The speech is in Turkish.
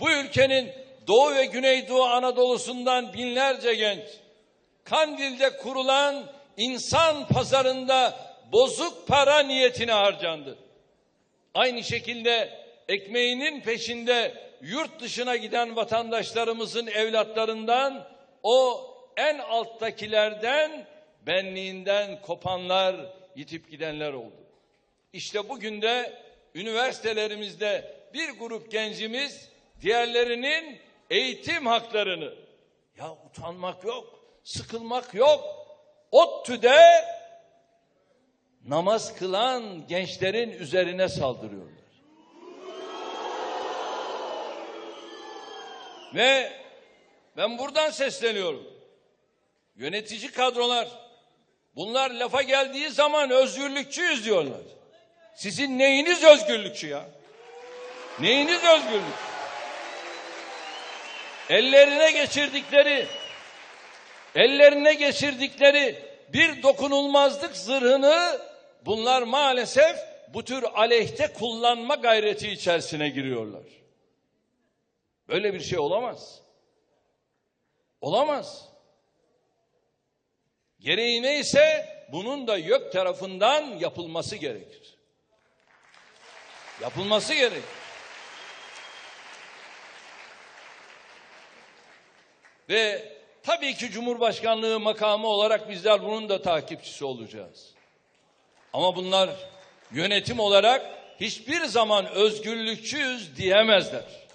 Bu ülkenin Doğu ve Güneydoğu Anadolu'sundan binlerce genç Kandil'de kurulan insan pazarında bozuk para niyetine harcandı. Aynı şekilde ekmeğinin peşinde yurt dışına giden vatandaşlarımızın evlatlarından o en alttakilerden benliğinden kopanlar yitip gidenler oldu. İşte bugün de üniversitelerimizde bir grup gencimiz diğerlerinin eğitim haklarını ya utanmak yok, sıkılmak yok. ODTÜ'de namaz kılan gençlerin üzerine saldırıyorlar. Ve ben buradan sesleniyorum. Yönetici kadrolar bunlar lafa geldiği zaman özgürlükçüyüz diyorlar. Sizin neyiniz özgürlükçü ya? Neyiniz özgürlük? Ellerine geçirdikleri ellerine geçirdikleri bir dokunulmazlık zırhını bunlar maalesef bu tür aleyhte kullanma gayreti içerisine giriyorlar. Böyle bir şey olamaz. Olamaz. Gereği neyse bunun da YÖK tarafından yapılması gerekir. Yapılması gerekir. Ve tabii ki Cumhurbaşkanlığı makamı olarak bizler bunun da takipçisi olacağız. Ama bunlar yönetim olarak hiçbir zaman özgürlükçüyüz diyemezler.